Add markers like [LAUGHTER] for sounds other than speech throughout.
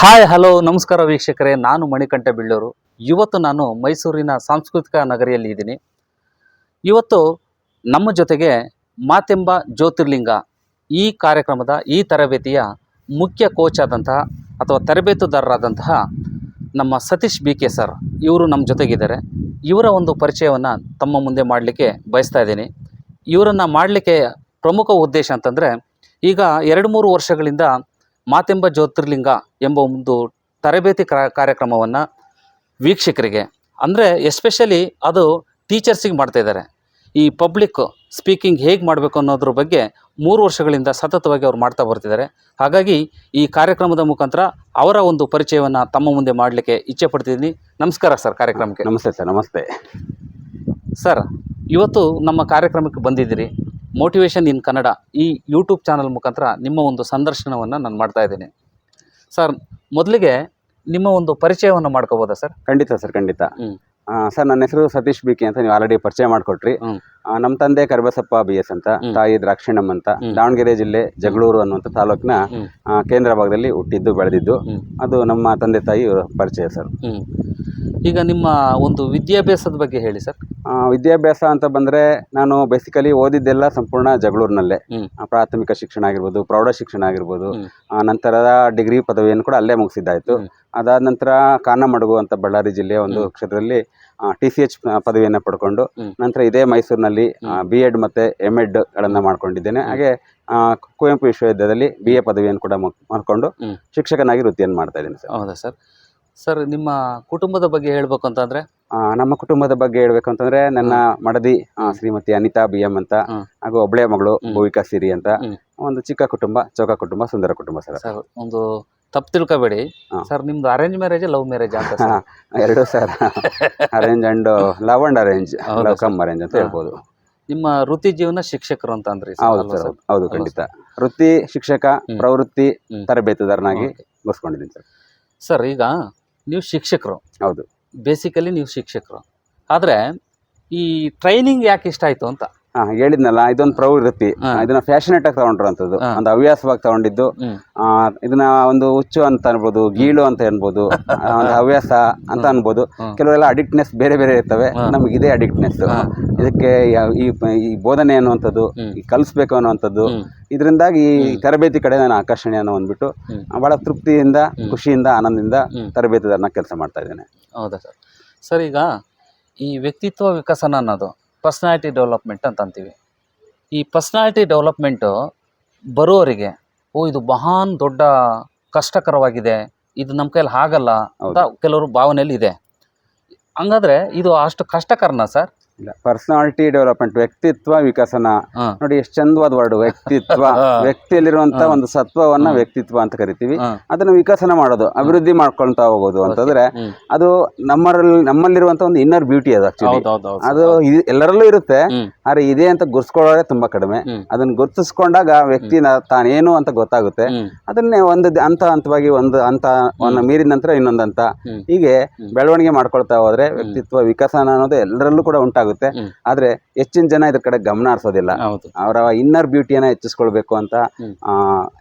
Hi hello ನಮಸ್ಕಾರ ವೀಕ್ಷಕರೇ. ನಾನು ಮಣಿಕಂಠ ಬಿಳ್ಳೂರು. ಇವತ್ತು ನಾನು ಮೈಸೂರಿನ ಸಾಂಸ್ಕೃತಿಕ ನಗರಿಯಲ್ಲಿ ಇದ್ದೀನಿ. ಇವತ್ತು ನಮ್ಮ ಜೊತೆಗೆ ಮಾತೆಂಬ ಜ್ಯೋತಿರ್ಲಿಂಗ ಈ ಕಾರ್ಯಕ್ರಮದ ಈ ತರಬೇತಿಯ ಮುಖ್ಯ ಕೋಚ್ ಆದಂತಹ ಅಥವಾ ತರಬೇತುದಾರರಾದಂತಹ ನಮ್ಮ ಸತೀಶ್ ಬಿ ಕೆ ಸರ್ ಇವರು ನಮ್ಮ ಜೊತೆಗಿದ್ದಾರೆ. ಇವರ ಒಂದು ಪರಿಚಯವನ್ನು ತಮ್ಮ ಮುಂದೆ ಮಾಡಲಿಕ್ಕೆ ಬಯಸ್ತಾ ಇದ್ದೀನಿ. ಇವರನ್ನು ಮಾಡಲಿಕ್ಕೆ ಪ್ರಮುಖ ಉದ್ದೇಶ ಅಂತಂದರೆ ಈಗ ಎರಡು ಮೂರು ವರ್ಷಗಳಿಂದ ಮಾತೆಂಬ ಜ್ಯೋತಿರ್ಲಿಂಗ ಎಂಬ ಒಂದು ತರಬೇತಿ ಕಾರ್ಯಕ್ರಮವನ್ನು ವೀಕ್ಷಕರಿಗೆ ಅಂದರೆ ಎಸ್ಪೆಷಲಿ ಅದು ಟೀಚರ್ಸಿಗೆ ಮಾಡ್ತಾ ಇದ್ದಾರೆ. ಈ ಪಬ್ಲಿಕ್ ಸ್ಪೀಕಿಂಗ್ ಹೇಗೆ ಮಾಡಬೇಕು ಅನ್ನೋದ್ರ ಬಗ್ಗೆ ಮೂರು ವರ್ಷಗಳಿಂದ ಸತತವಾಗಿ ಅವ್ರು ಮಾಡ್ತಾ ಬರ್ತಿದ್ದಾರೆ. ಹಾಗಾಗಿ ಈ ಕಾರ್ಯಕ್ರಮದ ಮುಖಾಂತರ ಅವರ ಒಂದು ಪರಿಚಯವನ್ನು ತಮ್ಮ ಮುಂದೆ ಮಾಡಲಿಕ್ಕೆ ಇಚ್ಛೆ ಪಡ್ತಿದ್ದೀನಿ. ನಮಸ್ಕಾರ ಸರ್ ಕಾರ್ಯಕ್ರಮಕ್ಕೆ. ನಮಸ್ತೆ ಸರ್ ನಮಸ್ತೆ. ಸರ್ ಇವತ್ತು ನಮ್ಮ ಕಾರ್ಯಕ್ರಮಕ್ಕೆ ಬಂದಿದ್ದೀರಿ. ಮೋಟಿವೇಶನ್ ಇನ್ ಕನ್ನಡ ಈ ಯೂಟ್ಯೂಬ್ ಚಾನಲ್ ಮುಖಾಂತರ ನಿಮ್ಮ ಒಂದು ಸಂದರ್ಶನವನ್ನು ನಾನು ಮಾಡ್ತಾ ಇದ್ದೀನಿ ಸರ್ ಮೊದಲಿಗೆ ನಿಮ್ಮ ಒಂದು ಪರಿಚಯವನ್ನು ಮಾಡ್ಕೋಬೋದಾ ಸರ್ ಖಂಡಿತ ಸರ್ ಖಂಡಿತ ಹ್ಮ್. ಸರ್ ನನ್ನ ಹೆಸರು ಸತೀಶ್ ಬಿಕೆ ಅಂತ ನೀವು ಆಲ್ರೆಡಿ ಪರಿಚಯ ಮಾಡಿಕೊಟ್ರಿ ಹ್ಮ್. ನಮ್ಮ ತಂದೆ ಕರಿಬಸಪ್ಪ ಬಿ ಎಸ್ ಅಂತ ಹ್ಮ್. ತಾಯಿ ದ್ರಾಕ್ಷಿಣಮ್ ಅಂತ ಹ್ಮ್. ದಾವಣಗೆರೆ ಜಿಲ್ಲೆ ಜಗಳೂರು ಅನ್ನುವಂಥ ತಾಲೂಕಿನ ಹ್ಮ್. ಕೇಂದ್ರ ಭಾಗದಲ್ಲಿ ಹುಟ್ಟಿದ್ದು ಬೆಳೆದಿದ್ದು ಹ್ಮ್. ಅದು ನಮ್ಮ ತಂದೆ ತಾಯಿ ಪರಿಚಯ ಸರ್ ಈಗ ನಿಮ್ಮ ಒಂದು ವಿದ್ಯಾಭ್ಯಾಸದ ಬಗ್ಗೆ ಹೇಳಿ ಸರ್ ಆ, ವಿದ್ಯಾಭ್ಯಾಸ ಅಂತ ಬಂದರೆ ನಾನು ಬೇಸಿಕಲಿ ಓದಿದ್ದೆಲ್ಲ ಸಂಪೂರ್ಣ ಜಗಳೂರಿನಲ್ಲೇ ಹ್ಮ್. ಆ, ಪ್ರಾಥಮಿಕ ಶಿಕ್ಷಣ ಆಗಿರ್ಬೋದು ಪ್ರೌಢ ಶಿಕ್ಷಣ ಆಗಿರ್ಬೋದು ಹ್ಮ್. ಆ, ನಂತರದ ಡಿಗ್ರಿ ಪದವಿಯನ್ನು ಕೂಡ ಅಲ್ಲೇ ಮುಗಿಸಿದ್ದಾಯಿತು ಹ್ಮ್. ಅದಾದ ನಂತರ ಕಾನಮಡಗು ಅಂತ ಬಳ್ಳಾರಿ ಜಿಲ್ಲೆಯ ಒಂದು ಕ್ಷೇತ್ರದಲ್ಲಿ ಟಿ ಸಿ ಎಚ್ ಪದವಿಯನ್ನು ಪಡ್ಕೊಂಡು ಹ್ಮ್. ನಂತರ ಇದೇ ಮೈಸೂರಿನಲ್ಲಿ ಬಿ ಎಡ್ ಮತ್ತು ಎಂ ಎಡ್ಗಳನ್ನು ಮಾಡ್ಕೊಂಡಿದ್ದೇನೆ ಹಾಗೆ ಆ, ಕುವೆಂಪು ವಿಶ್ವವಿದ್ಯಾಲಯದಲ್ಲಿ ಬಿ ಎ ಪದವಿಯನ್ನು ಕೂಡ ಮಾಡ್ಕೊಂಡು ಹ್ಮ್. ಶಿಕ್ಷಕನಾಗಿ ವೃತ್ತಿಯನ್ನು ಮಾಡ್ತಾ ಇದ್ದೀನಿ ಸರ್ ಹೌದಾ ಸರ್ ಸರ್ ನಿಮ್ಮ ಕುಟುಂಬದ ಬಗ್ಗೆ ಹೇಳಬೇಕು ಅಂತಂದ್ರೆ ಆ, ನಮ್ಮ ಕುಟುಂಬದ ಬಗ್ಗೆ ಹೇಳ್ಬೇಕು ಅಂತಂದ್ರೆ ನನ್ನ ಮಡದಿ ಆ, ಶ್ರೀಮತಿ ಅನಿತಾ ಬಿ ಎಂ ಅಂತ ಹ್ಮ್. ಹಾಗೂ ಒಬ್ಳೆ ಮಗಳು ಹ್ಮ್. ಭೂವಿಕಾ ಸಿರಿ ಅಂತ ಹ್ಮ್. ಒಂದು ಚಿಕ್ಕ ಕುಟುಂಬ ಚೌಕ ಕುಟುಂಬ ಸುಂದರ ಕುಟುಂಬ ಸರ್ ಸರ್ ಒಂದು ತಪ್ಪು ತಿಳ್ಕೊಬೇಡಿ ಹಾ. ಸರ್ ನಿಮ್ದು ಅರೇಂಜ್ ಮ್ಯಾರೇಜ್ ಲವ್ ಮ್ಯಾರೇಜ್ ಅಂತ ಸರ್ ಎರಡು sir arrange and love and arrange ಹೌದಾ ಲವ್? ಕಮ್ ಅರೇಂಜ್ ಅಂತ ಹಾ. ಹೇಳ್ಬೋದು ನಿಮ್ಮ ವೃತ್ತಿ ಜೀವನ ಶಿಕ್ಷಕರು ಅಂತ ಅಂದ್ರಿ ಹೌದು ಅಲ್ವಾ ಸರ್ ಸರ್? ಹೌದು ಅಲ್ವಾ ಖಂಡಿತ ವೃತ್ತಿ ಶಿಕ್ಷಕ ಹ್ಮ್. ಪ್ರವೃತ್ತಿ ಹ್ಮ್. ತರಬೇತುದಾರನಾಗಿ. ಮುಗಿಸ್ಕೊಂಡಿದ್ದೀನಿ ಸರ್ ಸರ್ ಈಗ ನೀವು ಶಿಕ್ಷಕರು. ಹೌದು. ಬೇಸಿಕಲಿ ನೀವು ಶಿಕ್ಷಕರು. ಆದರೆ ಈ ಟ್ರೈನಿಂಗ್ ಯಾಕೆ ಇಷ್ಟ ಆಯಿತು ಅಂತ? ಹಾ ಹೇಳಿದ್ನಲ್ಲ ಇದೊಂದು ಪ್ರವೃತ್ತಿ. ಇದನ್ನ ಫ್ಯಾಷನೇಟ್ ಆಗಿ ತಗೊಂಡ್ರಂತದ್ದು ಒಂದು ಹವ್ಯಾಸವಾಗಿ ತಗೊಂಡಿದ್ದು. ಆ, ಇದನ್ನ ಒಂದು ಹುಚ್ಚು ಅಂತ ಅನ್ಬೋದು ಗೀಳು ಅಂತ ಅನ್ಬೋದು ಆ, ಒಂದು ಹವ್ಯಾಸ ಅಂತ ಅನ್ಬೋದು. ಕೆಲವೆಲ್ಲ ಅಡಿಕ್ಟ್ನೆಸ್ ಬೇರೆ ಬೇರೆ ಇರ್ತವೆ. ನಮ್ಗೆ ಇದೇ ಅಡಿಕ್ಟ್ನೆಸ್ ಇದಕ್ಕೆ ಈ ಈ ಬೋಧನೆ ಅನ್ನುವಂಥದ್ದು ಈ ಕಲಿಸ್ಬೇಕು ಅನ್ನುವಂಥದ್ದು. ಇದರಿಂದಾಗಿ ಈ ತರಬೇತಿ ಕಡೆ ನಾನು ಆಕರ್ಷಣೆ ಅನ್ನೋ ಅಂದ್ಬಿಟ್ಟು ಬಹಳ ತೃಪ್ತಿಯಿಂದ ಖುಷಿಯಿಂದ ಆನಂದದಿಂದ ತರಬೇತಿದಾರನ ಕೆಲಸ ಮಾಡ್ತಾ ಇದ್ದೇನೆ. ಹೌದಾ ಸರ್? ಸರ್ ಈಗ ಈ ವ್ಯಕ್ತಿತ್ವ ವಿಕಸನ ಅನ್ನೋದು ಪರ್ಸ್ನಾಲಿಟಿ ಡೆವಲಪ್ಮೆಂಟ್ ಅಂತ ಅಂತೀವಿ. ಈ ಪರ್ಸ್ನಾಲಿಟಿ ಡೆವಲಪ್ಮೆಂಟು ಬರೋರಿಗೆ ಓ ಇದು ಮಹಾನ್ ದೊಡ್ಡ ಕಷ್ಟಕರವಾಗಿದೆ ಇದು ನಮ್ಮ ಕೈಯಲ್ಲಿ ಆಗಲ್ಲ ಅಂತ ಕೆಲವರು ಭಾವನೆಯಲ್ಲಿ ಇದೆ. ಹಂಗಾದರೆ ಇದು ಅಷ್ಟು ಕಷ್ಟಕರನ ಸರ್? ಇಲ್ಲ ಪರ್ಸನಾಲಿಟಿ ಡೆವಲಪ್ಮೆಂಟ್ ವ್ಯಕ್ತಿತ್ವ ವಿಕಸನ. ನೋಡಿ ಎಷ್ಟು ಚಂದವಾದ ವರ್ಡ್ ವ್ಯಕ್ತಿತ್ವ. [LAUGHS] ವ್ಯಕ್ತಿಯಲ್ಲಿರುವಂತ ಒಂದು ಸತ್ವವನ್ನ ವ್ಯಕ್ತಿತ್ವ ಅಂತ ಕರಿತೀವಿ. ಅದನ್ನ ವಿಕಸನ ಮಾಡೋದು ಅಭಿವೃದ್ಧಿ ಮಾಡ್ಕೊಳ್ತಾ ಹೋಗೋದು ಅಂತಂದ್ರೆ ಅದು ನಮ್ಮರಲ್ಲಿ ನಮ್ಮಲ್ಲಿರುವಂತ ಒಂದು ಇನ್ನರ್ ಬ್ಯೂಟಿ ಅದು ಆಕ್ಚುಲಿ ಅದು ಎಲ್ಲರಲ್ಲೂ ಇರುತ್ತೆ. ಆದ್ರೆ ಇದೆ ಅಂತ ಗುರ್ಸ್ಕೊಳ್ಳೋದೇ ತುಂಬಾ ಕಡಿಮೆ. ಅದನ್ನ ಗುರ್ತಿಸ್ಕೊಂಡಾಗ ವ್ಯಕ್ತಿ ನ- ತಾನೇನು ಅಂತ ಗೊತ್ತಾಗುತ್ತೆ. ಅದನ್ನೇ ಒಂದು ಹಂತ ಹಂತವಾಗಿ ಒಂದು ಹಂತವನ್ನು ಮೀರಿದ ನಂತರ ಇನ್ನೊಂದು ಹಂತ. ಹೀಗೆ ಬೆಳವಣಿಗೆ ಮಾಡ್ಕೊಳ್ತಾ ಹೋದ್ರೆ ವ್ಯಕ್ತಿತ್ವ ವಿಕಸನ ಅನ್ನೋದು ಎಲ್ಲರಲ್ಲೂ ಕೂಡ ಉಂಟಾಗುತ್ತೆ. ಹ್ಮ್. ಆದ್ರೆ ಹೆಚ್ಚಿನ ಜನ ಇದ್ರ ಕಡೆ ಗಮನ ಹರಿಸೋದಿಲ್ಲ. ಅವರ ಇನ್ನರ್ ಬ್ಯೂಟಿಯನ್ನ ಹೆಚ್ಚಿಸ್ಕೊಳ್ಬೇಕು ಅಂತ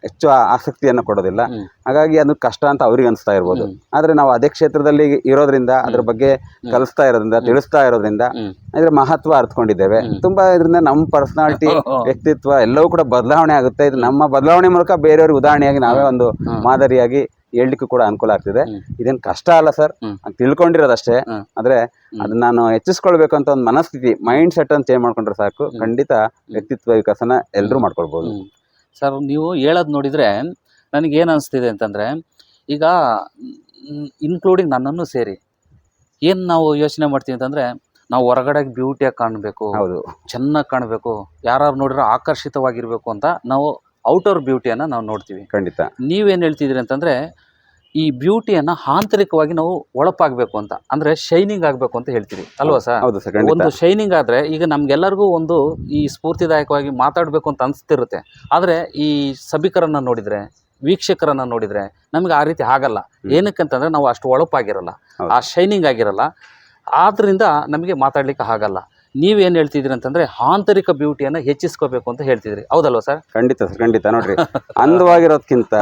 ಹೆಚ್ಚು ಆಸಕ್ತಿಯನ್ನ ಕೊಡೋದಿಲ್ಲ. ಹಾಗಾಗಿ ಅದು ಕಷ್ಟ ಅಂತ ಅವ್ರಿಗೆ ಅನಿಸ್ತಾ ಇರ್ಬೋದು. ಆದ್ರೆ ನಾವು ಅದೇ ಕ್ಷೇತ್ರದಲ್ಲಿ ಇರೋದ್ರಿಂದ ಅದ್ರ ಬಗ್ಗೆ ಕಲಿಸ್ತಾ ಇರೋದ್ರಿಂದ ತಿಳಿಸ್ತಾ ಇರೋದ್ರಿಂದ ಅದ್ರ ಇದ್ರ ಮಹತ್ವ ಅರ್ಥಕೊಂಡಿದ್ದೇವೆ ತುಂಬಾ ಇದರಿಂದ ನಮ್ಮ ಪರ್ಸನಾಲಿಟಿ ವ್ಯಕ್ತಿತ್ವ ಎಲ್ಲವೂ ಕೂಡ ಬದಲಾವಣೆ ಆಗುತ್ತೆ. ಇದು ನಮ್ಮ ಬದಲಾವಣೆ ಮೂಲಕ ಬೇರೆಯವ್ರಿಗೆ ಉದಾಹರಣೆಯಾಗಿ ನಾವೇ ಒಂದು ಮಾದರಿಯಾಗಿ ಹೇಳ್ಲಿಕ್ಕೂ ಕೂಡ ಅನುಕೂಲ ಆಗ್ತಿದೆ. ಇದೇನು ಕಷ್ಟ ಅಲ್ಲ ಸರ್. ಅಂತ ತಿಳ್ಕೊಂಡಿರೋದಷ್ಟೇ. ಆದರೆ ಅದನ್ನ ನಾನು ಹೆಚ್ಚಿಸ್ಕೊಳ್ಬೇಕು ಅಂತ ಒಂದು ಮನಸ್ಥಿತಿ ಮೈಂಡ್ ಸೆಟ್ ಅಂತ ಚೇಂಜ್ ಮಾಡ್ಕೊಂಡ್ರೆ ಸಾಕು. ಖಂಡಿತ ವ್ಯಕ್ತಿತ್ವ ವಿಕಸನ ಎಲ್ಲರೂ ಮಾಡ್ಕೊಳ್ಬೋದು. ಸರ್ ನೀವು ಹೇಳೋದು ನೋಡಿದರೆ ನನಗೇನು ಅನಿಸ್ತಿದೆ ಅಂತಂದರೆ ಈಗ ಇನ್ಕ್ಲೂಡಿಂಗ್ ನನ್ನನ್ನು ಸೇರಿ ಏನು ನಾವು ಯೋಚನೆ ಮಾಡ್ತೀವಿ ಅಂತಂದರೆ ನಾವು ಹೊರಗಡೆ ಬ್ಯೂಟಿಯಾಗಿ ಕಾಣಬೇಕು ಹೌದು. ಚೆನ್ನಾಗಿ ಕಾಣಬೇಕು ಯಾರು ನೋಡಿದ್ರೆ ಆಕರ್ಷಿತವಾಗಿರಬೇಕು ಅಂತ ನಾವು ಔಟರ್ ಬ್ಯೂಟಿಯನ್ನು ನಾವು ನೋಡ್ತೀವಿ. ಖಂಡಿತ. ನೀವೇನು ಹೇಳ್ತಿದ್ದೀರಿ ಅಂತಂದರೆ ಈ ಬ್ಯೂಟಿಯನ್ನು ಆಂತರಿಕವಾಗಿ ನಾವು ಒಳಪಾಗಬೇಕು ಅಂತ ಅಂದರೆ ಶೈನಿಂಗ್ ಆಗಬೇಕು ಅಂತ ಹೇಳ್ತೀವಿ ಅಲ್ವಾ ಸರ್? ಹೌದು ಸರ್ ಖಂಡಿತ. ಒಂದು ಶೈನಿಂಗ್ ಆದರೆ ಈಗ ನಮಗೆಲ್ಲರಿಗೂ ಒಂದು ಈ ಸ್ಫೂರ್ತಿದಾಯಕವಾಗಿ ಮಾತಾಡಬೇಕು ಅಂತ ಅನಿಸ್ತಿರುತ್ತೆ. ಆದರೆ ಈ ಸಭಿಕರನ್ನು ನೋಡಿದರೆ ವೀಕ್ಷಕರನ್ನು ನೋಡಿದರೆ ನಮಗೆ ಆ ರೀತಿ ಆಗಲ್ಲ. ಏನಕ್ಕಂತಂದರೆ ನಾವು ಅಷ್ಟು ಒಳಪಾಗಿರಲ್ಲ. ಹೌದು. ಆ ಶೈನಿಂಗ್ ಆಗಿರಲ್ಲ. ಆದ್ದರಿಂದ ನಮಗೆ ಮಾತಾಡಲಿಕ್ಕೆ ಆಗಲ್ಲ. ನೀವೇನ್ ಹೇಳ್ತಿದ್ರಿ ಅಂತಂದ್ರೆ ಆಂತರಿಕ ಬ್ಯೂಟಿಯನ್ನ ಹೆಚ್ಚಿಸ್ಕೋಬೇಕು ಅಂತ ಹೇಳ್ತಿದ್ರಿ. ಹೌದಲ್ವಾ ಸರ್? ಖಂಡಿತ ಸರ್ ಖಂಡಿತ. ನೋಡ್ರಿ [LAUGHS] ಅಂದವಾಗಿರೋದ್ಕಿಂತ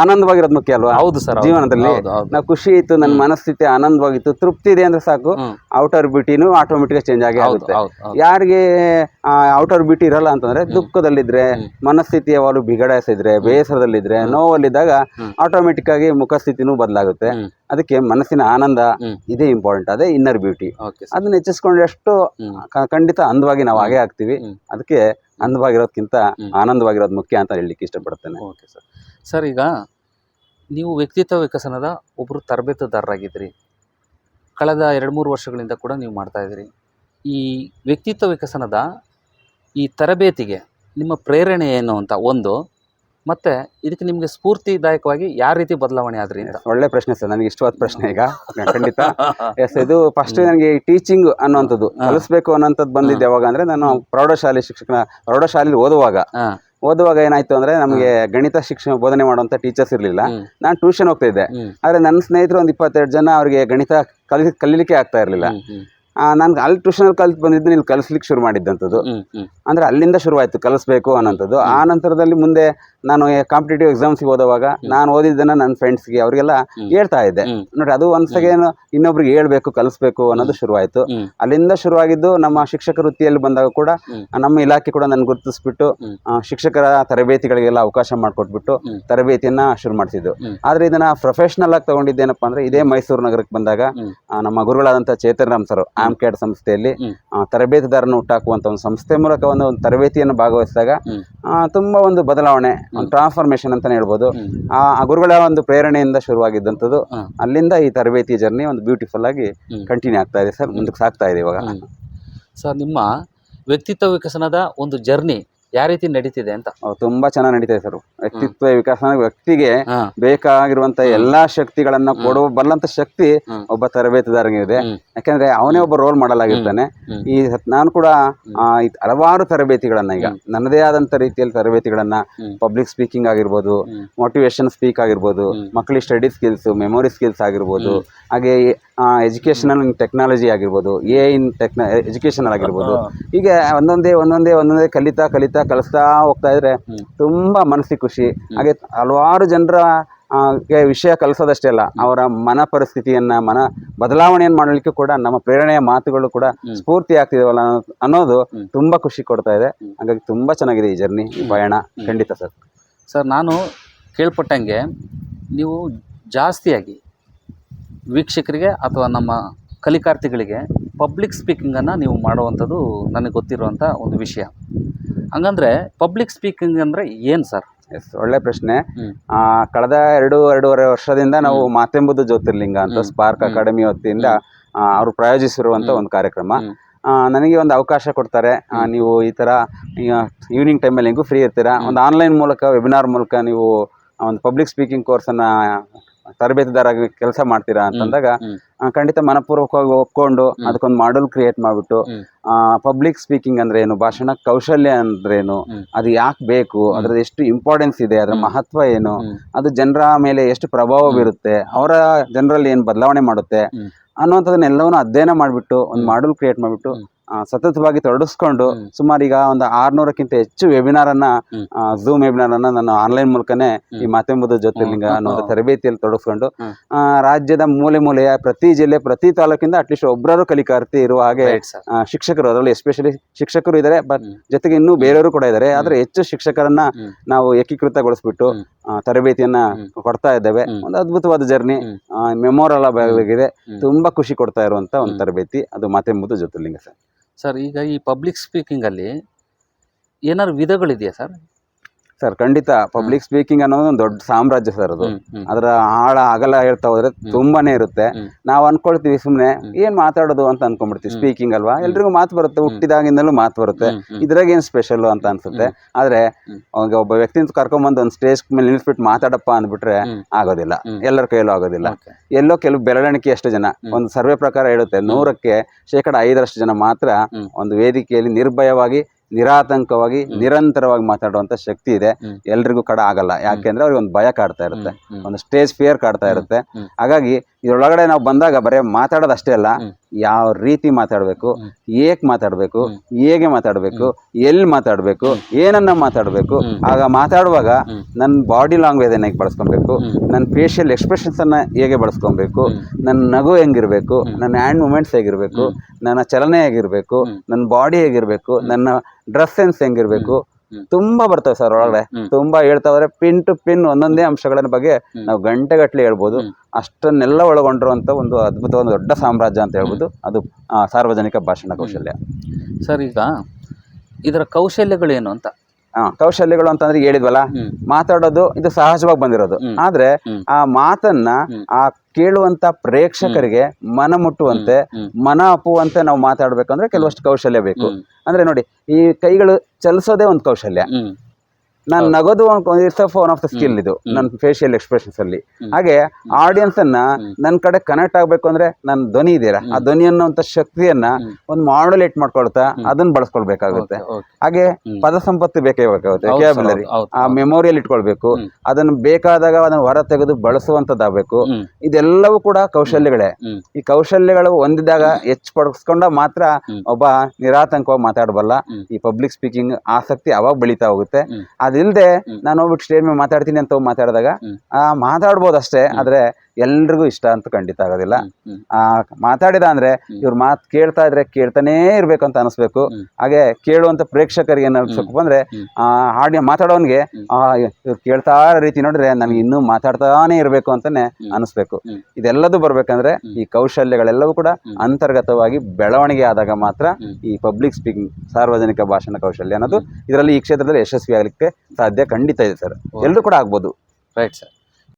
ಆನಂದವಾಗಿರೋದ್ ಮುಖ್ಯ ಅಲ್ವಾ? ಹೌದು ಸರ್ ಜೀವನದಲ್ಲಿ ನಾವು ಖುಷಿ ಇತ್ತು ನನ್ನ ಮನಸ್ಥಿತಿ ಆನಂದವಾಗಿತ್ತು. ತೃಪ್ತಿ ಇದೆ ಅಂದ್ರೆ ಸಾಕು. ಔಟರ್ ಬ್ಯೂಟಿನೂ ಆಟೋಮೆಟಿಕ್ ಚೇಂಜ್ ಆಗಿ ಆಗುತ್ತೆ. ಯಾರಿಗೆ ಔಟರ್ ಬ್ಯೂಟಿ ಇರಲ್ಲ ಅಂತಂದ್ರೆ ದುಃಖದಲ್ಲಿದ್ರೆ ಮನಸ್ಥಿತಿ ಯಾವಾಗಲೂ ಬಿಗಡಾಯಿಸಿದ್ರೆ ಬೇಸರದಲ್ಲಿದ್ರೆ ನೋವಲ್ಲಿದ್ದಾಗ. ಆಟೋಮೆಟಿಕ್ ಆಗಿ ಮುಖಸ್ಥಿತಿನೂ ಬದಲಾಗುತ್ತೆ. ಅದಕ್ಕೆ ಮನಸ್ಸಿನ ಆನಂದ. ಇದೇ ಇಂಪಾರ್ಟೆಂಟ್ ಅದೇ ಇನ್ನರ್ ಬ್ಯೂಟಿ ಓಕೆ ಅದನ್ನ ಹೆಚ್ಚಿಸ್ಕೊಂಡಷ್ಟು ಎಷ್ಟು ಖಂಡಿತ ಅಂದವಾಗಿ ನಾವು ಹಾಗೆ ಆಗ್ತೀವಿ. ಅದಕ್ಕೆ ಅಂದವಾಗಿರೋದ್ಕಿಂತ ಆನಂದವಾಗಿರೋದು ಮುಖ್ಯ ಅಂತ ಹೇಳಲಿಕ್ಕೆ ಇಷ್ಟಪಡ್ತೇನೆ ಓಕೆ ಸರ್ ಸರ್ ಈಗ ನೀವು ವ್ಯಕ್ತಿತ್ವ ವಿಕಸನದ ಒಬ್ಬರು ತರಬೇತುದಾರರಾಗಿದ್ದೀರಿ ಕಳೆದ ಎರಡು ಮೂರು ವರ್ಷಗಳಿಂದ ಕೂಡ ನೀವು ಮಾಡ್ತಾ ಇದ್ದೀರಿ. ಈ ವ್ಯಕ್ತಿತ್ವ ವಿಕಸನದ ಈ ತರಬೇತಿಗೆ ನಿಮ್ಮ ಪ್ರೇರಣೆ ಏನು ಅಂತ ಒಂದು ಮತ್ತೆ ಇದಕ್ಕೆ ನಿಮಗೆ ಸ್ಫೂರ್ತಿದಾಯಕವಾಗಿ ಯಾವ ರೀತಿ ಬದಲಾವಣೆ ಆದ್ರಿ ಅಂತ? ಒಳ್ಳೆ ಪ್ರಶ್ನೆ ಸರ್ ನನಗೆ ಇಷ್ಟವಾದ ಪ್ರಶ್ನೆ ಈಗ. [LAUGHS] ಖಂಡಿತ. ಎಸ್ ಇದು ಫಸ್ಟ್ ನನಗೆ ಟೀಚಿಂಗ್ ಅನ್ನುವಂಥದ್ದು. ಕಲಿಸ್ಬೇಕು ಅನ್ನೋಂಥದ್ದು ಬಂದಿದ್ದೆ ಯಾವಾಗ ಅಂದರೆ ನಾನು ಪ್ರೌಢಶಾಲೆ ಶಿಕ್ಷಣ ಪ್ರೌಢಶಾಲೆಲಿ ಓದುವಾಗ. ಓದುವಾಗ ಏನಾಯ್ತು ಅಂದ್ರೆ ನಮಗೆ ಗಣಿತ ಶಿಕ್ಷಣ ಬೋಧನೆ ಮಾಡುವಂತ ಟೀಚರ್ಸ್ ಇರಲಿಲ್ಲ. ನಾನು ಟ್ಯೂಷನ್ ಹೋಗ್ತಾ ಇದ್ದೆ. ಆದ್ರೆ ನನ್ನ ಸ್ನೇಹಿತರು ಒಂದು ಇಪ್ಪತ್ತೆರಡು ಜನ ಅವರಿಗೆ ಗಣಿತ ಕಲಿ ಕಲೀಲಿಕ್ಕೆ ಆಗ್ತಾ ಇರಲಿಲ್ಲ. ನಾನು ಅಲ್ಲಿ ಟ್ಯೂಷನ್ ಕಲ್ತು ಬಂದಿದ್ದು ಇಲ್ಲಿ ಕಲಿಸ್ಲಿಕ್ಕೆ ಶುರು ಮಾಡಿದ್ದಂಥದ್ದು. ಅಂದ್ರೆ ಅಲ್ಲಿಂದ ಶುರುವಾಯಿತು ಕಲಿಸ್ಬೇಕು ಅನ್ನೋಂಥದ್ದು. ಆ ನಂತರದಲ್ಲಿ ಮುಂದೆ ನಾನು ಕಾಂಪಿಟೇಟಿವ್ ಎಕ್ಸಾಮ್ಸ್ಗೆ ಓದುವಾಗ ನಾನು ಓದಿದ್ದನ್ನ ನನ್ನ ಫ್ರೆಂಡ್ಸ್ಗೆ ಅವರಿಗೆಲ್ಲ. ಹೇಳ್ತಾ ಇದ್ದೆ. ನೋಡಿ ಅದು ಒಂದ್ ಏನು ಇನ್ನೊಬ್ರಿಗೆ ಹೇಳ್ಬೇಕು ಕಲಿಸ್ಬೇಕು ಅನ್ನೋದು ಶುರುವಾಯಿತು. ಅಲ್ಲಿಂದ ಶುರುವಾಗಿದ್ದು ನಮ್ಮ ಶಿಕ್ಷಕ ವೃತ್ತಿಯಲ್ಲಿ ಬಂದಾಗ ಕೂಡ ನಮ್ಮ ಇಲಾಖೆ ಕೂಡ ನನ್ನ ಗುರುತಿಸ್ಬಿಟ್ಟು ಶಿಕ್ಷಕರ ತರಬೇತಿಗಳಿಗೆಲ್ಲ ಅವಕಾಶ ಮಾಡಿಕೊಟ್ಬಿಟ್ಟು. ತರಬೇತಿಯನ್ನ ಶುರು ಮಾಡಿಸಿದ್ದು. ಆದ್ರೆ ಇದನ್ನ ಪ್ರೊಫೆಷನಲ್ ಆಗಿ ತಗೊಂಡಿದ್ದೇನಪ್ಪ ಅಂದ್ರೆ ಇದೇ ಮೈಸೂರು ನಗರಕ್ಕೆ ಬಂದಾಗ ನಮ್ಮ ಗುರುಗಳಾದಂಥ ಚೇತನ್ ರಾಮ್ ಸರ್ ಆಮ್ ಕ್ಯಾಡ್ ಸಂಸ್ಥೆಯಲ್ಲಿ ತರಬೇತಿದಾರನ್ನು ಹುಟ್ಟಾಕುವಂಥ ಒಂದು ಸಂಸ್ಥೆ ಮೂಲಕ ಒಂದು ಒಂದು ತರಬೇತಿಯನ್ನು ಭಾಗವಹಿಸಿದಾಗ ತುಂಬ ಒಂದು ಬದಲಾವಣೆ ಒಂದು ಟ್ರಾನ್ಸ್ಫಾರ್ಮೇಷನ್ ಅಂತಲೇ ಹೇಳ್ಬೋದು. ಆ ಗುರುಗಳ ಒಂದು ಪ್ರೇರಣೆಯಿಂದ ಶುರುವಾಗಿದ್ದಂಥದ್ದು. ಅಲ್ಲಿಂದ ಈ ತರಬೇತಿ ಜರ್ನಿ ಒಂದು ಬ್ಯೂಟಿಫುಲ್ ಆಗಿ ಕಂಟಿನ್ಯೂ ಆಗ್ತಾ ಇದೆ ಸರ್ ಮುಂದಕ್ಕೆ ಸಾಗ್ತಾ ಇದೆ ಇವಾಗ. ಸರ್ ನಿಮ್ಮ ವ್ಯಕ್ತಿತ್ವ ವಿಕಸನದ ಒಂದು ಜರ್ನಿ ಯಾವ ರೀತಿ ನಡೀತಿದೆ ಅಂತ? ತುಂಬಾ ಚೆನ್ನಾಗಿ ನಡೀತಾ ಇದೆ ಸರ್. ವ್ಯಕ್ತಿತ್ವ ವಿಕಾಸ ವ್ಯಕ್ತಿಗೆ. ಬೇಕಾಗಿರುವಂತ ಎಲ್ಲಾ ಶಕ್ತಿಗಳನ್ನ ಕೊಡುವ ಬಲ್ಲಂತ ಶಕ್ತಿ ಒಬ್ಬ ತರಬೇತುದಾರನಿಗೆ ಇದೆ ಹ್ಮ್. ಯಾಕಂದ್ರೆ ಅವನೇ ಒಬ್ಬ ರೋಲ್ ಮಾಡಲ್ ಆಗಿರ್ತಾನೆ ಈ ನಾನು ಕೂಡ ಹಲವಾರು ತರಬೇತಿಗಳನ್ನ ಈಗ ನನ್ನದೇ ಆದಂತ ರೀತಿಯಲ್ಲಿ ತರಬೇತಿಗಳನ್ನ ಪಬ್ಲಿಕ್ ಸ್ಪೀಕಿಂಗ್ ಆಗಿರ್ಬೋದು. ಮೋಟಿವೇಶನ್ ಸ್ಪೀಕ್ ಆಗಿರ್ಬೋದು. ಮಕ್ಕಳಿಗೆ ಸ್ಟಡಿ ಸ್ಕಿಲ್ಸ್ ಮೆಮೊರಿ ಸ್ಕಿಲ್ಸ್ ಆಗಿರ್ಬೋದು ಹಾಗೆ ಎಜುಕೇಶನಲ್ ಟೆಕ್ನಾಲಜಿ ಆಗಿರ್ಬೋದು ಎ ಇನ್ ಟೆಕ್ನಾ ಎಜುಕೇಶನಲ್ ಆಗಿರ್ಬೋದು. ಹೀಗೆ ಒಂದೊಂದೇ ಒಂದೊಂದೇ ಒಂದೊಂದೇ ಕಲಿತಾ ಕಲಿತಾ ಕಲಿಸ್ತಾ ಹೋಗ್ತಾ ಇದ್ರೆ. ತುಂಬಾ ಮನಸ್ಸಿಗೆ ಖುಷಿ. ಹಾಗೆ ಹಲವಾರು ಜನರ ವಿಷಯ ಕಲಿಸೋದಷ್ಟೇ ಅಲ್ಲ ಅವರ ಮನ ಪರಿಸ್ಥಿತಿಯನ್ನ ಮನ ಬದಲಾವಣೆಯನ್ನು ಮಾಡಲಿಕ್ಕೆ ಕೂಡ ನಮ್ಮ ಪ್ರೇರಣೆಯ ಮಾತುಗಳು ಕೂಡ ಸ್ಫೂರ್ತಿ ಆಗ್ತಿದಾವಲ್ಲ ಅನ್ನೋ- ಅನ್ನೋದು. ತುಂಬಾ ಖುಷಿ ಕೊಡ್ತಾ ಇದೆ. ಹಾಗಾಗಿ ತುಂಬಾ ಚೆನ್ನಾಗಿದೆ ಈ ಜರ್ನಿ ಈ ಪಯಣ. ಖಂಡಿತ ಸರ್. ಸರ್ ನಾನು ಕೇಳ್ಪಟ್ಟಂಗೆ ನೀವು ಜಾಸ್ತಿಯಾಗಿ ವೀಕ್ಷಕರಿಗೆ ಅಥವಾ ನಮ್ಮ ಕಲಿಕಾರ್ಥಿಗಳಿಗೆ ಪಬ್ಲಿಕ್ ಸ್ಪೀಕಿಂಗನ್ನು ನೀವು ಮಾಡುವಂಥದ್ದು ನನಗೆ ಗೊತ್ತಿರುವಂಥ ಒಂದು ವಿಷಯ. ಹಂಗಂದ್ರೆ ಪಬ್ಲಿಕ್ ಸ್ಪೀಕಿಂಗ್ ಅಂದ್ರೆ ಏನು ಸರ್ ಎಸ್ ಒಳ್ಳೆ ಪ್ರಶ್ನೆ. ಆ, ಕಳೆದ ಎರಡು ಎರಡೂವರೆ ವರ್ಷದಿಂದ ನಾವು ಮಾತೆಂಬುದು ಜ್ಯೋತಿರ್ಲಿಂಗ ಅಂತ. ಸ್ಪಾರ್ಕ್ ಅಕಾಡೆಮಿ ವತಿಯಿಂದ ಆ, ಅವರು ಪ್ರಾಯೋಜಿಸಿರುವಂತ ಒಂದು ಕಾರ್ಯಕ್ರಮ. ಆ, ನನಗೆ ಒಂದು ಅವಕಾಶ ಕೊಡ್ತಾರೆ. ಆ, ನೀವು ಈ ತರ ಈವ್ನಿಂಗ್ ಟೈಮಲ್ಲಿ ಹೆಂಗೂ ಫ್ರೀ ಇರ್ತೀರಾ? ಒಂದು ಆನ್ಲೈನ್ ಮೂಲಕ ವೆಬಿನಾರ್ ಮೂಲಕ ನೀವು ಆ, ಒಂದು ಪಬ್ಲಿಕ್ ಸ್ಪೀಕಿಂಗ್ ಕೋರ್ಸನ್ನ ತರಬೇತಿದಾರಾಗಿ ಕೆಲಸ ಮಾಡ್ತೀರಾ ಅಂತಂದಾಗ. ಖಂಡಿತ ಮನಪೂರ್ವಕವಾಗಿ ಒಪ್ಕೊಂಡು. ಅದಕ್ಕೊಂದು ಮಾಡಲ್ ಕ್ರಿಯೇಟ್ ಮಾಡಿಬಿಟ್ಟು. ಪಬ್ಲಿಕ್ ಸ್ಪೀಕಿಂಗ್ ಅಂದ್ರೆ ಏನು ಭಾಷಣ ಕೌಶಲ್ಯ ಅಂದ್ರೇನು ಏನು ಅದು ಯಾಕೆ ಬೇಕು ಅದ್ರದ್ದು ಎಷ್ಟು ಇಂಪಾರ್ಟೆನ್ಸ್ ಇದೆ ಅದರ ಮಹತ್ವ ಏನು ಅದು ಜನರ ಮೇಲೆ ಎಷ್ಟು ಪ್ರಭಾವ ಬೀರುತ್ತೆ ಅವರ ಜನರಲ್ಲಿ ಏನು ಬದಲಾವಣೆ ಮಾಡುತ್ತೆ ಹ್ಮ್. ಅನ್ನುವಂಥದ್ದನ್ನೆಲ್ಲವನ್ನೂ ಅಧ್ಯಯನ ಮಾಡಿಬಿಟ್ಟು ಒಂದು ಮಾಡ್ಯೂಲ್ ಕ್ರಿಯೇಟ್ ಮಾಡಿಬಿಟ್ಟು. ಸತತವಾಗಿ ತೊಡಗಿಸ್ಕೊಂಡು. ಸುಮಾರು ಈಗ ಒಂದು ಆರ್ನೂರಕ್ಕಿಂತ ಹೆಚ್ಚು ವೆಬಿನಾರ್ ಅನ್ನ. ಝೂಮ್ ವೆಬಿನಾರ್ ಅನ್ನ ನಾನು ಆನ್ಲೈನ್ ಮೂಲಕನೇ ಈ ಮಾತೆಂಬುದ ಜ್ಯೋತಿರ್ಲಿಂಗ. ಅನ್ನೋ ಒಂದು ತರಬೇತಿಯಲ್ಲಿ ತೊಡಗಿಸ್ಕೊಂಡು. ರಾಜ್ಯದ ಮೂಲೆ ಮೂಲೆಯ ಪ್ರತಿ ಜಿಲ್ಲೆ ಪ್ರತಿ ತಾಲೂಕಿಂದ ಅಟ್ಲೀಸ್ಟ್ ಒಬ್ಬರು ಕಲಿಕಾರ್ಥಿ ಇರುವ ಹಾಗೆ ಶಿಕ್ಷಕರು ಅದರಲ್ಲಿ ಎಸ್ಪೆಷಲಿ ಶಿಕ್ಷಕರು ಇದ್ದಾರೆ ಬಟ್ ಜೊತೆಗೆ ಇನ್ನೂ ಬೇರೆಯವರು ಕೂಡ ಇದ್ದಾರೆ. ಆದ್ರೆ ಹೆಚ್ಚು ಶಿಕ್ಷಕರನ್ನ ನಾವು ಏಕೀಕೃತಗೊಳಿಸ್ಬಿಟ್ಟು. ತರಬೇತಿಯನ್ನ ಕೊಡ್ತಾ ಇದ್ದೇವೆ. ಒಂದು ಅದ್ಭುತವಾದ ಜರ್ನಿ ಮೆಮೊರಲ್ ಮೆಮೋರಲ್ ಆಗಿದೆ ತುಂಬಾ ಖುಷಿ ಕೊಡ್ತಾ ಇರುವಂತ ಒಂದು ತರಬೇತಿ ಅದು ಮಾತೆಂಬುದು ಜ್ಯೋತಿರ್ಲಿಂಗ ಸರ್ ಸರ್ ಈಗ ಈ ಪಬ್ಲಿಕ್ ಸ್ಪೀಕಿಂಗಲ್ಲಿ ಏನಾದ್ರು ವಿಧಗಳಿದೆಯಾ ಸರ್? ಸರ್ ಖಂಡಿತ ಪಬ್ಲಿಕ್ ಸ್ಪೀಕಿಂಗ್ ಅನ್ನೋದು ಒಂದು ದೊಡ್ಡ ಸಾಮ್ರಾಜ್ಯ ಸರ್ ಅದು. ಅದರ ಆಳ ಅಗಲ ಹೇಳ್ತಾ ಹೋದ್ರೆ ತುಂಬಾನೇ ಇರುತ್ತೆ. ನಾವು ಅನ್ಕೊಳ್ತೀವಿ ಸುಮ್ಮನೆ. ಏನ್ ಮಾತಾಡೋದು ಅಂತ ಅನ್ಕೊಂಡ್ಬಿಡ್ತೀವಿ. ಸ್ಪೀಕಿಂಗ್ ಅಲ್ವಾ. ಎಲ್ರಿಗೂ ಮಾತು ಬರುತ್ತೆ ಹುಟ್ಟಿದಾಗಿಂದಲೂ ಮಾತು ಬರುತ್ತೆ. ಇದ್ರಾಗ ಏನ್ ಸ್ಪೆಷಲ್ ಅಂತ ಅನ್ಸುತ್ತೆ? ಆದ್ರೆ ಒಬ್ಬ ವ್ಯಕ್ತಿನ ಕರ್ಕೊಂಬಂದು ಒಂದು ಸ್ಟೇಜ್ ಮೇಲೆ ನಿಲ್ಲಿಸ್ಬಿಟ್ಟು ಮಾತಾಡಪ್ಪ ಅಂದ್ಬಿಟ್ರೆ ಆಗೋದಿಲ್ಲ. ಎಲ್ಲರ ಕೈಯಲ್ಲೂ ಆಗೋದಿಲ್ಲ. ಎಲ್ಲೋ ಕೆಲವು ಬೆಳವಣಿಗೆ ಎಷ್ಟು ಜನ. ಒಂದು ಸರ್ವೆ ಪ್ರಕಾರ ಹೇಳುತ್ತೆ ನೂರಕ್ಕೆ ಶೇಕಡ ಐದರಷ್ಟು ಜನ ಮಾತ್ರ ಒಂದು ವೇದಿಕೆಯಲ್ಲಿ ನಿರ್ಭಯವಾಗಿ ನಿರಾತಂಕವಾಗಿ ನಿರಂತರವಾಗಿ ಮಾತಾಡುವಂತ ಶಕ್ತಿ ಇದೆ. ಎಲ್ರಿಗೂ ಕಡ ಆಗಲ್ಲ. ಯಾಕೆಂದ್ರೆ ಅವ್ರಿಗೆ ಒಂದು ಭಯ ಕಾಡ್ತಾ ಇರುತ್ತೆ. ಒಂದು ಸ್ಟೇಜ್ ಫಿಯರ್ ಕಾಡ್ತಾ ಇರುತ್ತೆ. ಹಾಗಾಗಿ ಇದ್ರೊಳಗಡೆ ನಾವು ಬಂದಾಗ ಬರೀ ಮಾತಾಡೋದು ಅಷ್ಟೇ ಅಲ್ಲ. ಯಾವ ರೀತಿ ಮಾತಾಡಬೇಕು ಏಕೆ ಮಾತಾಡಬೇಕು. ಹೇಗೆ ಮಾತಾಡಬೇಕು ಎಲ್ಲಿ ಮಾತಾಡಬೇಕು ಏನನ್ನ ಮಾತಾಡಬೇಕು ಆಗ ಮಾತಾಡುವಾಗ ನನ್ನ ಬಾಡಿ ಲ್ಯಾಂಗ್ವೇಜ್ ಹೇಗೆ ಬಳಸ್ಕೊಬೇಕು ನನ್ನ ಫೇಶಿಯಲ್ ಎಕ್ಸ್ಪ್ರೆಷನ್ಸನ್ನು ಅನ್ನ ಹೇಗೆ ಬಳಸ್ಕೊಬೇಕು ನನ್ನ ನಗು ಹೆಂಗಿರ್ಬೇಕು ನನ್ನ ಹ್ಯಾಂಡ್ ಮೂಮೆಂಟ್ಸ್ ಹೇಗಿರಬೇಕು ನನ್ನ ಚಲನೆ ಹೇಗಿರಬೇಕು ನನ್ನ ಬಾಡಿ ಹೇಗಿರಬೇಕು ನನ್ನ ಡ್ರೆಸ್ ಸೆನ್ಸ್ ಹೆಂಗಿರ್ಬೇಕು. ತುಂಬಾ ಬರ್ತವೆ ಸರ್ ಒಳಗಡೆ. ತುಂಬಾ ಹೇಳ್ತಾವ್ರೆ ಪಿನ್ ಟು ಪಿನ್ ಒಂದೊಂದೇ ಅಂಶಗಳ ಬಗ್ಗೆ ನಾವು ಗಂಟೆಗಟ್ಟಲೆ ಹೇಳ್ಬೋದು. ಅಷ್ಟನ್ನೆಲ್ಲ ಒಳಗೊಂಡಿರುವಂತ ಒಂದು ಅದ್ಭುತವಾದ ದೊಡ್ಡ ಸಾಮ್ರಾಜ್ಯ ಅಂತ ಹೇಳ್ಬೋದು. ಅದು ಆ, ಸಾರ್ವಜನಿಕ ಭಾಷಣ ಕೌಶಲ್ಯ. ಸರ್ ಈಗ ಇದರ ಏನು ಅಂತ? ಹಾ ಕೌಶಲ್ಯಗಳು ಅಂತಂದ್ರೆ ಹೇಳಿದ್ವಲ್ಲ? ಮಾತಾಡೋದು ಇದು ಸಹಜವಾಗಿ ಬಂದಿರೋದು. ಆದ್ರೆ ಆ ಮಾತನ್ನ ಆ ಕೇಳುವಂತ ಪ್ರೇಕ್ಷಕರಿಗೆ ಮನ ಮುಟ್ಟುವಂತೆ. ಮನ ಅಪ್ಪುವಂತೆ ನಾವು ಮಾತಾಡ್ಬೇಕಂದ್ರೆ ಕೆಲವಷ್ಟು ಕೌಶಲ್ಯ ಬೇಕು. ಅಂದ್ರೆ ನೋಡಿ ಈ ಕೈಗಳು ಚಲಿಸೋದೇ ಒಂದು ಕೌಶಲ್ಯ. ನಾನು. ನಗೋದು it's one of the skill ಇದು. ನನ್ನ ಫೇಶಿಯಲ್ ಎಕ್ಸ್ಪ್ರೆಷನ್ಸ್ ಅಲ್ಲಿ ಹಾಗೆ ಆಡಿಯನ್ಸ್ ಅನ್ನ. ನನ್ನ ಕಡೆ ಕನೆಕ್ಟ್ ಆಗ್ಬೇಕು ಅಂದ್ರೆ ನನ್ನ ಧ್ವನಿ ಇದೆಯಲ್ಲ ಆ. ಧ್ವನಿ ಅನ್ನೋಂತ ಶಕ್ತಿಯನ್ನ. ಒಂದು ಮಾಡ್ಯುಲೇಟ್ ಮಾಡ್ಕೊಳ್ತಾ. ಅದನ್ನ ಬಳಸ್ಕೊಳ್ಬೇಕಾಗುತ್ತೆ. ಹಾಗೆ. ಪದ ಸಂಪತ್ತು ಬೇಕೇ ಬೇಕಾಗುತ್ತೆ. ಹೌದು, ಆ ಮೆಮೊರಿಯಲ್ ಮೆಮೊರಿಯಲ್ಲಿ ಇಟ್ಕೊಳ್ಬೇಕು ಅದನ್ನ ಬೇಕಾದಾಗ ಅದನ್ನ ಹೊರ ತೆಗೆದು ಬಳಸುವಂತದ್ದಾಗಬೇಕು. ಇದೆಲ್ಲವೂ ಕೂಡ ಕೌಶಲ್ಯಗಳೇ ಈ ಕೌಶಲ್ಯಗಳು ಹೊಂದಿದಾಗ ಹೆಚ್ಚು ಪಡಿಸ್ಕೊಂಡ ಮಾತ್ರ ಒಬ್ಬ ನಿರಾತಂಕವಾಗಿ ಮಾತಾಡಬಲ್ಲ ಈ ಪಬ್ಲಿಕ್ ಸ್ಪೀಕಿಂಗ್ ಆಸಕ್ತಿ ಅವಾಗ ಬೆಳೀತಾ ಹೋಗುತ್ತೆ ಹ್ಮ್. ಅದಿಲ್ಲದೆ ನಾನು ಹೋಗ್ಬಿಟ್ಟು ಸ್ಟೇಜ್ ಮೇಲೆ ಮಾತಾಡ್ತೀನಿ ಅಂತ ಹೋಗಿ ಮಾತಾಡಿದಾಗ ಆ ಮಾತಾಡ್ಬೋದು ಅಷ್ಟೇ ಆದ್ರೆ ಎಲ್ರಿಗೂ ಇಷ್ಟ ಅಂತ ಖಂಡಿತ ಆಗೋದಿಲ್ಲ. ಆ ಮಾತಾಡಿದ ಅಂದ್ರೆ ಇವ್ರ ಮಾತು ಕೇಳ್ತಾ ಇದ್ರೆ ಕೇಳ್ತಾನೇ ಇರ್ಬೇಕು ಅಂತ ಅನಿಸ್ಬೇಕು. ಹಾಗೆ ಕೇಳುವಂತ ಪ್ರೇಕ್ಷಕರಿಗೆ ಏನ್ ಅನ್ಸ್ಬೇಕು ಅಂದ್ರೆ ಆ ಹಾಡಿನ ಮಾತಾಡೋನ್ಗೆ ಆ ಇವ್ರು ಕೇಳ್ತಾ ರೀತಿ ನೋಡಿದ್ರೆ ನನಗೆ ಇನ್ನೂ ಮಾತಾಡ್ತಾನೆ ಇರ್ಬೇಕು ಅಂತಾನೆ. ಅನಿಸ್ಬೇಕು. ಇದೆಲ್ಲದು ಇದೆಲ್ಲದೂ ಬರ್ಬೇಕಂದ್ರೆ ಈ ಕೌಶಲ್ಯಗಳೆಲ್ಲವೂ ಕೂಡ ಅಂತರ್ಗತವಾಗಿ ಬೆಳವಣಿಗೆ ಆದಾಗ ಮಾತ್ರ ಈ ಪಬ್ಲಿಕ್ ಸ್ಪೀಕಿಂಗ್ ಸಾರ್ವಜನಿಕ ಭಾಷಣ ಕೌಶಲ್ಯ ಅನ್ನೋದು ಇದರಲ್ಲಿ ಈ ಕ್ಷೇತ್ರದಲ್ಲಿ ಯಶಸ್ವಿ ಆಗಲಿಕ್ಕೆ ಸಾಧ್ಯ ಖಂಡಿತ ಇದೆ ಸರ್. ಎಲ್ಲರೂ ಕೂಡ ಆಗ್ಬೋದು. Right sir.